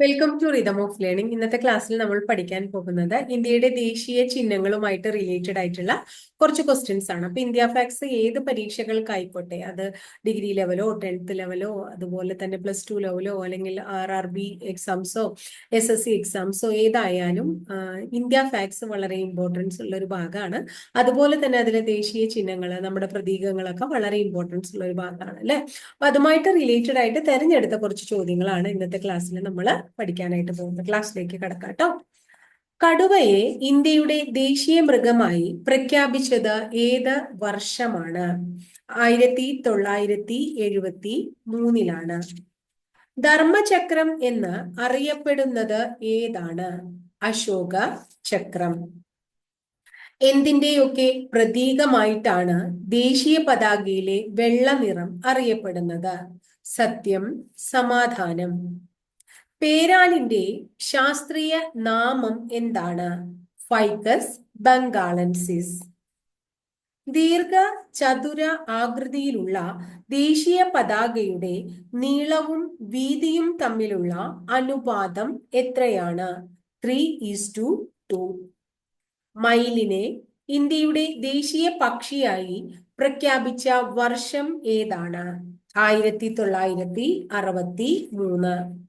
Welcome to rhythm of learning ഇന്നത്തെ ക്ലാസ്സിൽ നമ്മൾ പഠിക്കാൻ പോകുന്നത് ഇന്ത്യയുടെ ദേശീയ ചിഹ്നങ്ങളുമായിട്ട് റിലേറ്റഡ് ആയിട്ടുള്ള കുറച്ച് ക്വസ്റ്റ്യൻസ് ആണ്. അപ്പൊ ഇന്ത്യ ഫാക്സ് ഏത് പരീക്ഷകൾക്കായിക്കോട്ടെ? അത് ഡിഗ്രി ലെവലോ ടെൻത്ത് ലെവലോ അതുപോലെ തന്നെ പ്ലസ് ടു ലെവലോ അല്ലെങ്കിൽ ആർ ആർ ബി എക്സാംസോ എസ് എസ് സി എക്സാംസോ ഏതായാലും ഇന്ത്യ ഫാക്സ് വളരെ ഇമ്പോർട്ടൻസ് ഉള്ള ഒരു ഭാഗമാണ്. അതുപോലെ തന്നെ അതിലെ ദേശീയ ചിഹ്നങ്ങൾ നമ്മുടെ പ്രതീകങ്ങളൊക്കെ വളരെ ഇമ്പോർട്ടൻസ് ഉള്ള ഒരു ഭാഗമാണ് അല്ലെ? അപ്പൊ അതുമായിട്ട് റിലേറ്റഡ് ആയിട്ട് തെരഞ്ഞെടുത്ത കുറച്ച് ചോദ്യങ്ങളാണ് ഇന്നത്തെ ക്ലാസ്സിൽ നമ്മൾ പഠിക്കാനായിട്ട് പോകുന്നത് ക്ലാസ്സിലേക്ക് കടക്കാം കേട്ടോ. കടുവയെ ഇന്ത്യയുടെ ദേശീയ മൃഗമായി പ്രഖ്യാപിച്ചത് ഏത് വർഷമാണ്? ആയിരത്തി തൊള്ളായിരത്തി എഴുപത്തി മൂന്നിലാണ്. ധർമ്മചക്രം എന്ന് അറിയപ്പെടുന്നത് ഏതാണ്? അശോക ചക്രം. എന്തിന്റെയൊക്കെ പ്രതീകമായിട്ടാണ് ദേശീയ പതാകയിലെ വെള്ള നിറം അറിയപ്പെടുന്നത്? സത്യം സമാധാനം. പേരാലിന്റെ ശാസ്ത്രീയ നാമം എന്താണ്? ഫൈക്കസ് ബംഗാളൻസിസ് ദീർഘ ചതുര ആകൃതിയിലുള്ള ദേശീയ പതാകയുടെ നീളവും വീതിയും തമ്മിലുള്ള അനുപാതം എത്രയാണ്? ത്രീ ഈസ് ടു ടു മയിലിനെ ഇന്ത്യയുടെ ദേശീയ പക്ഷിയായി പ്രഖ്യാപിച്ച വർഷം ഏതാണ്? ആയിരത്തി തൊള്ളായിരത്തി അറുപത്തി മൂന്ന്.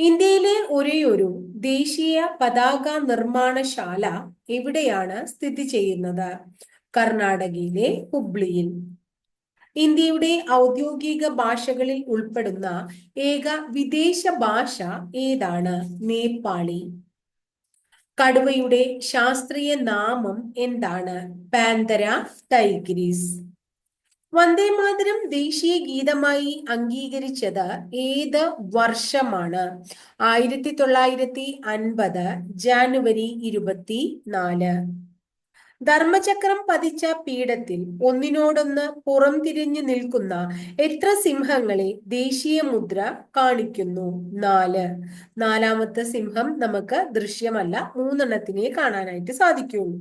ഇന്ത്യയിലെ ഒരേയൊരു ദേശീയ പതാക നിർമ്മാണശാല എവിടെയാണ് സ്ഥിതി ചെയ്യുന്നത്? കർണാടകയിലെ ഹുബ്ലിയിൽ. ഇന്ത്യയുടെ ഔദ്യോഗിക ഭാഷകളിൽ ഉൾപ്പെടുന്ന ഏക വിദേശ ഭാഷ ഏതാണ്? നേപ്പാളി. കടുവയുടെ ശാസ്ത്രീയ നാമം എന്താണ്? പാന്തര ടൈഗ്രീസ്. വന്ദേമാതരം ദേശീയ ഗീതമായി അംഗീകരിച്ചത് ഏത് വർഷമാണ്? ആയിരത്തി തൊള്ളായിരത്തി അൻപത് ജാനുവരി ഇരുപത്തി നാല് ധർമ്മചക്രം പതിച്ച പീഠത്തിൽ ഒന്നിനോടൊന്ന് പുറം തിരിഞ്ഞു നിൽക്കുന്ന എത്ര സിംഹങ്ങളെ ദേശീയ മുദ്ര കാണിക്കുന്നു? നാല്. നാലാമത്തെ സിംഹം നമുക്ക് ദൃശ്യമല്ല മൂന്നെണ്ണത്തിനെ കാണാനായിട്ട് സാധിക്കുള്ളൂ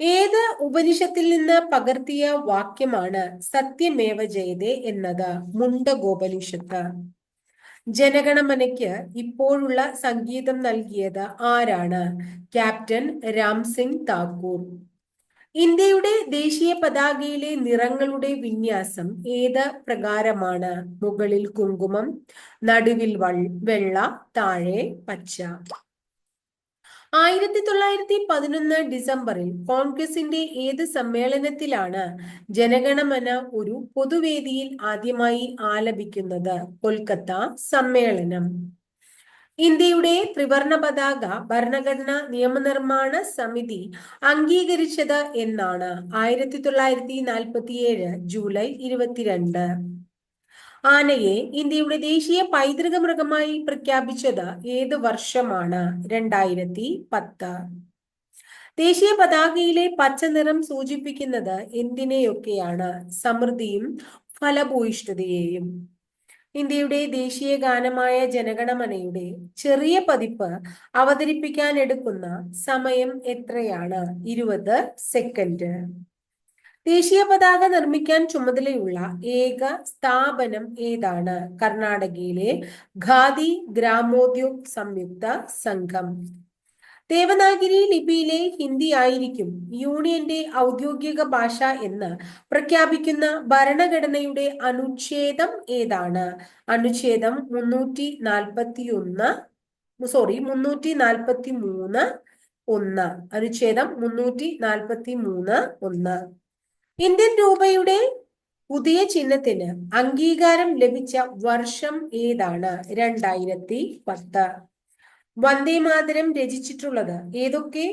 ഏത് ഉപനിഷത്തിൽ നിന്ന് പകർത്തിയ വാക്യമാണ് സത്യമേവ ജയതേ എന്നത്? മുണ്ടഗോപനിഷത്ത്. ജനഗണമനയ്ക്ക് ഇപ്പോഴുള്ള സംഗീതം നൽകിയത് ആരാണ്? ക്യാപ്റ്റൻ രാം സിംഗ് താക്കൂർ. ഇന്ത്യയുടെ ദേശീയ പതാകയിലെ നിറങ്ങളുടെ വിന്യാസം ഏത് പ്രകാരമാണ്? മുകളിൽ കുങ്കുമം നടുവിൽ വെള്ള താഴെ പച്ച. ആയിരത്തി തൊള്ളായിരത്തി പതിനൊന്ന് ഡിസംബറിൽ കോൺഗ്രസിന്റെ ഏത് സമ്മേളനത്തിലാണ് ജനഗണമന ഒരു പൊതുവേദിയിൽ ആദ്യമായി ആലപിക്കുന്നത്? കൊൽക്കത്ത സമ്മേളനം. ഇന്ത്യയുടെ ത്രിവർണ പതാക ഭരണഘടനാ നിയമനിർമ്മാണ സമിതി അംഗീകരിച്ചത് എന്നാണ് ആയിരത്തി തൊള്ളായിരത്തി നാൽപ്പത്തിയേഴ് ജൂലൈ ഇരുപത്തിരണ്ട്. ആനയെ ഇന്ത്യയുടെ ദേശീയ പൈതൃക മൃഗമായി പ്രഖ്യാപിച്ചത് ഏത് വർഷമാണ്? രണ്ടായിരത്തി പത്ത്. ദേശീയ പതാകയിലെ പച്ച നിറം സൂചിപ്പിക്കുന്നത് എന്തിനെയൊക്കെയാണ്? സമൃദ്ധിയും ഫലഭൂയിഷ്ഠതയെയും. ഇന്ത്യയുടെ ദേശീയ ഗാനമായ ജനഗണമനയുടെ ചെറിയ പതിപ്പ് അവതരിപ്പിക്കാൻ എടുക്കുന്ന സമയം എത്രയാണ്? ഇരുപത് സെക്കൻഡ്. ദേശീയ പതാക നിർമ്മിക്കാൻ ചുമതലയുള്ള ഏക സ്ഥാപനം ഏതാണ്? കർണാടകയിലെ ഖാദി ഗ്രാമോദ്योग സംയുക്ത സംഘം. ദേവനാഗിരി ലിപിയിലെ ഹിന്ദി ആയിരിക്കും യൂണിയന്റെ ഔദ്യോഗിക ഭാഷ എന്ന് പ്രഖ്യാപിക്കുന്ന ഭരണഘടനയുടെ അനുച്ഛേദം ഏതാണ്? അനുച്ഛേദം മുന്നൂറ്റി നാൽപ്പത്തി ഒന്ന് സോറി മുന്നൂറ്റി നാൽപ്പത്തി മൂന്ന് ഒന്ന്. അനുച്ഛേദം മുന്നൂറ്റി നാൽപ്പത്തി മൂന്ന് ഒന്ന്. ഇന്ത്യൻ രൂപയുടെ പുതിയ ചിഹ്നത്തിന് അംഗീകാരം ലഭിച്ച വർഷം ഏതാണ്? രണ്ടായിരത്തി പത്ത്. വന്ദേമാതരം രചിച്ചിട്ടുള്ളത് ഏതൊക്കെ?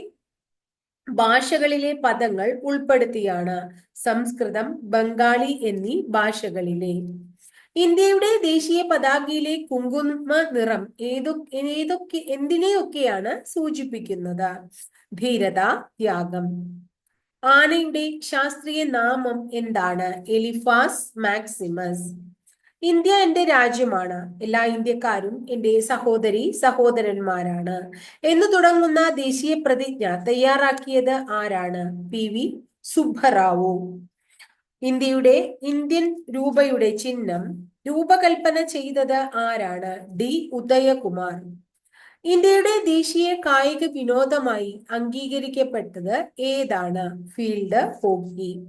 ഭാഷകളിലെ പദങ്ങൾ ഉൾപ്പെടുത്തിയാണ് സംസ്കൃതം ബംഗാളി എന്നീ ഭാഷകളിലെ. ഇന്ത്യയുടെ ദേശീയ പതാകയിലെ കുങ്കുമ നിറം ഏതൊക്കെ ഏതൊക്കെ എന്തിനെയൊക്കെയാണ് സൂചിപ്പിക്കുന്നത്? ധീരത ത്യാഗം. ആനയുടെ ശാസ്ത്രീയ നാമം എന്താണ്? എലിഫാസ് മാക്സിമസ്. ഇന്ത്യ എന്റെ രാജ്യമാണ്. എല്ലാ ഇന്ത്യക്കാരും എന്റെ സഹോദരി സഹോദരന്മാരാണ്. എന്ന് തുടങ്ങുന്ന ദേശീയ പ്രതിജ്ഞ തയ്യാറാക്കിയത് ആരാണ്? പി. വി. സുബ്ബറാവു. ഇന്ത്യയുടെ ഇന്ത്യൻ രൂപയുടെ ചിഹ്നം രൂപകൽപ്പന ചെയ്തത് ആരാണ്? ഡി. ഉദയകുമാർ. ഇന്ത്യയുടെ ദേശീയ കായിക വിനോദമായി അംഗീകരിക്കപ്പെട്ടത് ഏതാണ്? Field hockey.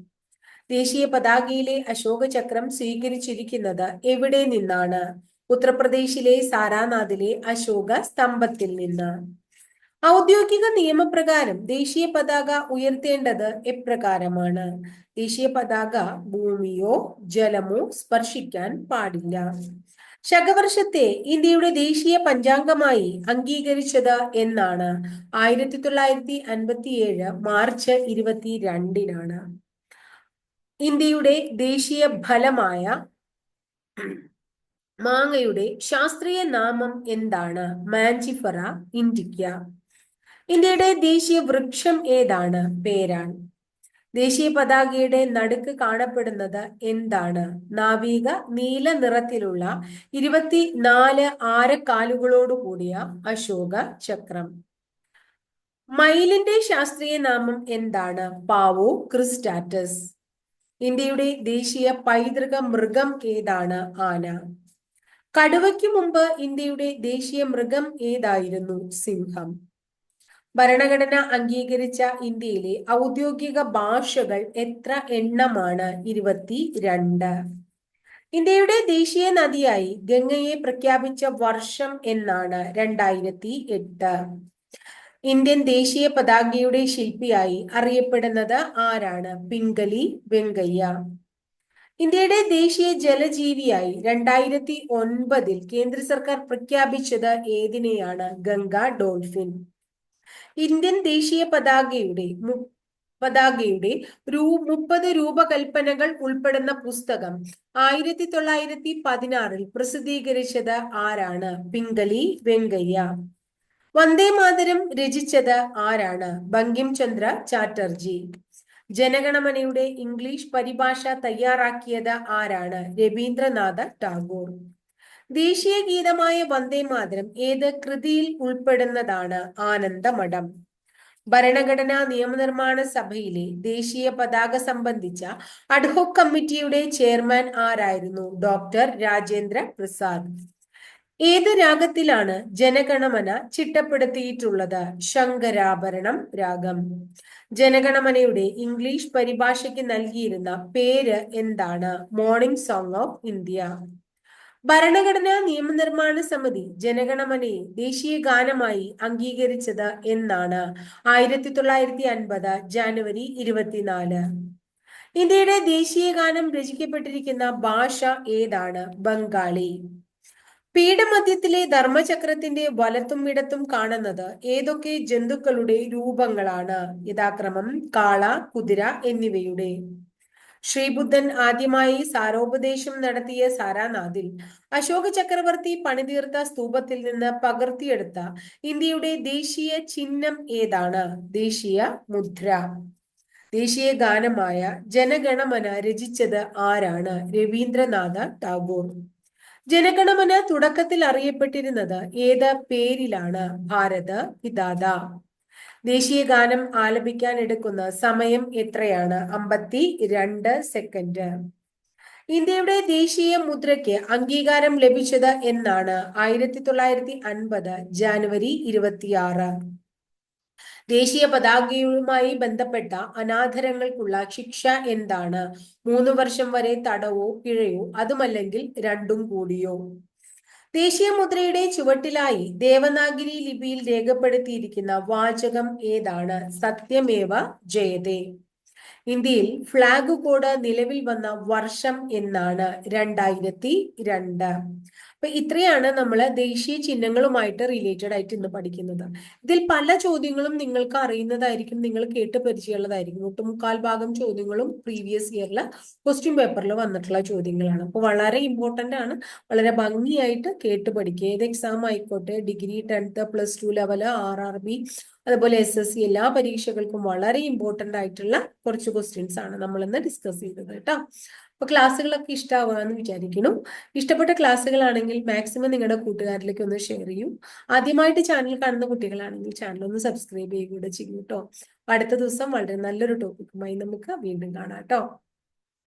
ദേശീയ പതാകയിലെ അശോക ചക്രം സ്വീകരിച്ചിരിക്കുന്നത് എവിടെ നിന്നാണ്? ഉത്തർപ്രദേശിലെ സാരാനാഥിലെ അശോക സ്തംഭത്തിൽ നിന്ന്. ഔദ്യോഗിക നിയമപ്രകാരം ദേശീയ പതാക ഉയർത്തേണ്ടത് എപ്രകാരമാണ്? ദേശീയ പതാക ഭൂമിയോ ജലമോ സ്പർശിക്കാൻ പാടില്ല. ശകവർഷത്തെ ഇന്ത്യയുടെ ദേശീയ പഞ്ചാംഗമായി അംഗീകരിച്ചത് എന്നാണ്. ആയിരത്തി തൊള്ളായിരത്തി അൻപത്തിയേഴ് മാർച്ച് ഇരുപത്തിരണ്ടിനാണ്. ഇന്ത്യയുടെ ദേശീയ ഫലമായ മാങ്ങയുടെ ശാസ്ത്രീയ നാമം എന്താണ്? മാഞ്ചിഫറ ഇൻഡിക്ക ഇന്ത്യയുടെ ദേശീയ വൃക്ഷം ഏതാണ്? പേരാൻ. ദേശീയ പതാകയുടെ നടുക്ക് കാണപ്പെടുന്നത് എന്താണ്? നാവിക നീല നിറത്തിലുള്ള ഇരുപത്തിനാല് ആരക്കാലുകളോട് കൂടിയ അശോക ചക്രം. മയിലിന്റെ ശാസ്ത്രീയ നാമം എന്താണ്? Pavo cristatus. ഇന്ത്യയുടെ ദേശീയ പൈതൃക മൃഗം ഏതാണ്? ആന. കടുവയ്ക്ക് മുമ്പ് ഇന്ത്യയുടെ ദേശീയ മൃഗം ഏതായിരുന്നു? സിംഹം. ഭരണഘടന അംഗീകരിച്ച ഇന്ത്യയിലെ ഔദ്യോഗിക ഭാഷകൾ എത്ര എണ്ണമാണ്? ഇരുപത്തി രണ്ട് ഇന്ത്യയുടെ ദേശീയ നദിയായി ഗംഗയെ പ്രഖ്യാപിച്ച വർഷം എന്നാണ് രണ്ടായിരത്തി എട്ട് ഇന്ത്യൻ ദേശീയ പതാകയുടെ ശില്പിയായി അറിയപ്പെടുന്നത് ആരാണ്? പിംഗലി വെങ്കയ്യ. ഇന്ത്യയുടെ ദേശീയ ജലജീവിയായി രണ്ടായിരത്തി ഒൻപതിൽ കേന്ദ്ര സർക്കാർ പ്രഖ്യാപിച്ചത് ഏതിനെയാണ്? ഗംഗ ഡോൾഫിൻ. ഇന്ത്യൻ ദേശീയ പതാകയുടെ പതാകയുടെ രൂ മുപ്പത് രൂപകൽപ്പനകൾ ഉൾപ്പെടുന്ന പുസ്തകം ആയിരത്തി തൊള്ളായിരത്തി പതിനാറിൽ പ്രസിദ്ധീകരിച്ചത് ആരാണ്? പിംഗലി വെങ്കയ്യ. വന്ദേ മാതരം രചിച്ചത് ആരാണ്? ബങ്കിം ചന്ദ്ര ചാറ്റർജി. ജനഗണമനയുടെ ഇംഗ്ലീഷ് പരിഭാഷ തയ്യാറാക്കിയത് ആരാണ്? രവീന്ദ്രനാഥ ടാഗോർ. ദേശീയ ഗീതമായ വന്ദേ മാതരം ഏത് കൃതിയിൽ ഉൾപ്പെടുന്നതാണ് ആനന്ദമഠം? ഭരണഘടനാ നിയമനിർമ്മാണ സഭയിലെ ദേശീയ പതാക സംബന്ധിച്ച അഡ്ഹോക് കമ്മിറ്റിയുടെ ചെയർമാൻ ആരായിരുന്നു? ഡോക്ടർ രാജേന്ദ്ര പ്രസാദ്. ഏത് രാഗത്തിലാണ് ജനഗണമന ചിട്ടപ്പെടുത്തിയിട്ടുള്ളത്? ശങ്കരാഭരണം രാഗം. ജനഗണമനയുടെ ഇംഗ്ലീഷ് പരിഭാഷയ്ക്ക് നൽകിയിരുന്ന പേര് എന്താണ്? മോർണിംഗ് സോങ് ഓഫ് ഇന്ത്യ ഭരണഘടനാ നിയമനിർമ്മാണ സമിതി ജനഗണമനയെ ദേശീയ ഗാനമായി അംഗീകരിച്ചത് എന്നാണ് ആയിരത്തി തൊള്ളായിരത്തി അൻപത് ജാനുവരി ഇരുപത്തിനാല്. ഇന്ത്യയുടെ ദേശീയ ഗാനം രചിക്കപ്പെട്ടിരിക്കുന്ന ഭാഷ ഏതാണ്? ബംഗാളി. പീഠമധ്യത്തിലെ ധർമ്മചക്രത്തിന്റെ വലത്തും ഇടത്തും കാണുന്നത് ഏതൊക്കെ ജന്തുക്കളുടെ രൂപങ്ങളാണ്? യഥാക്രമം കാള കുതിര എന്നിവയുടെ. ശ്രീബുദ്ധൻ ആദ്യമായി സാരോപദേശം നടത്തിയ സാരാനാഥിൽ. അശോക ചക്രവർത്തി പണിതീർത്ത സ്തൂപത്തിൽ നിന്ന് പകർത്തിയെടുത്ത ഇന്ത്യയുടെ ദേശീയ ചിഹ്നം ഏതാണ്? ദേശീയ മുദ്ര. ദേശീയ ഗാനമായ ജനഗണമന രചിച്ചത് ആരാണ്? രവീന്ദ്രനാഥ ടാഗോർ. ജനഗണമന തുടക്കത്തിൽ അറിയപ്പെട്ടിരുന്നത് ഏത് പേരിലാണ്? ഭാരത പിതാത. ദേശീയ ഗാനം ആലപിക്കാൻ എടുക്കുന്ന സമയം എത്രയാണ്? അമ്പത്തി രണ്ട് സെക്കൻഡ് ഇന്ത്യയുടെ ദേശീയ മുദ്രയ്ക്ക് അംഗീകാരം ലഭിച്ചത് എന്നാണ് ആയിരത്തി തൊള്ളായിരത്തി അൻപത് ജാനുവരി ഇരുപത്തിയാറ്. ദേശീയ പതാകയുമായി ബന്ധപ്പെട്ട അനാദരങ്ങൾക്കുള്ള ശിക്ഷ എന്താണ്? മൂന്ന് വർഷം വരെ തടവോ പിഴയോ അതുമല്ലെങ്കിൽ രണ്ടും കൂടിയോ? ദേശീയ മുദ്രയുടെ ചുവട്ടിലായി ദേവനാഗിരി ലിപിയിൽ രേഖപ്പെടുത്തിയിരിക്കുന്ന വാചകം ഏതാണ്? സത്യമേവ ജയതേ. ഇന്ത്യയിൽ ഫ്ലാഗ് കോഡ് നിലവിൽ വന്ന വർഷം എന്നാണ് രണ്ടായിരത്തി രണ്ട്. അപ്പൊ ഇത്രയാണ് നമ്മൾ ദേശീയ ചിഹ്നങ്ങളുമായിട്ട് റിലേറ്റഡ് ആയിട്ട് ഇന്ന് പഠിക്കുന്നത്. ഇതിൽ പല ചോദ്യങ്ങളും നിങ്ങൾക്ക് അറിയുന്നതായിരിക്കും നിങ്ങൾ കേട്ട് പരിചയമുള്ളതായിരിക്കും. ഒട്ടുമുക്കാൽ ഭാഗം ചോദ്യങ്ങളും പ്രീവിയസ് ഇയറിൽ ക്വസ്റ്റ്യൻ പേപ്പറിൽ വന്നിട്ടുള്ള ചോദ്യങ്ങളാണ്. അപ്പോൾ വളരെ ഇമ്പോർട്ടന്റ് ആണ് വളരെ ഭംഗിയായിട്ട് കേട്ട് പഠിക്കുക. ഏത് എക്സാം ആയിക്കോട്ടെ? Degree tenth plus two level R R B അതുപോലെ എസ് എസ് സി എല്ലാ പരീക്ഷകൾക്കും വളരെ ഇമ്പോർട്ടന്റ് ആയിട്ടുള്ള കുറച്ച് ക്വസ്റ്റ്യൻസ് ആണ് നമ്മൾ ഇന്ന് ഡിസ്കസ് ചെയ്തത് കേട്ടോ. അപ്പൊ ക്ലാസ്സുകളൊക്കെ ഇഷ്ടമാവാന്ന് വിചാരിക്കുന്നു. ഇഷ്ടപ്പെട്ട ക്ലാസ്സുകളാണെങ്കിൽ മാക്സിമം നിങ്ങളുടെ കൂട്ടുകാരിലേക്ക് ഒന്ന് ഷെയർ ചെയ്യും. ആദ്യമായിട്ട് ചാനൽ കാണുന്ന കുട്ടികളാണെങ്കിൽ ചാനൽ ഒന്ന് സബ്സ്ക്രൈബ് ചെയ്യുകയും കൂടെ ചെയ്യും കേട്ടോ. അടുത്ത ദിവസം വളരെ നല്ലൊരു ടോപ്പിക്കുമായി നമുക്ക് വീണ്ടും കാണാം കേട്ടോ.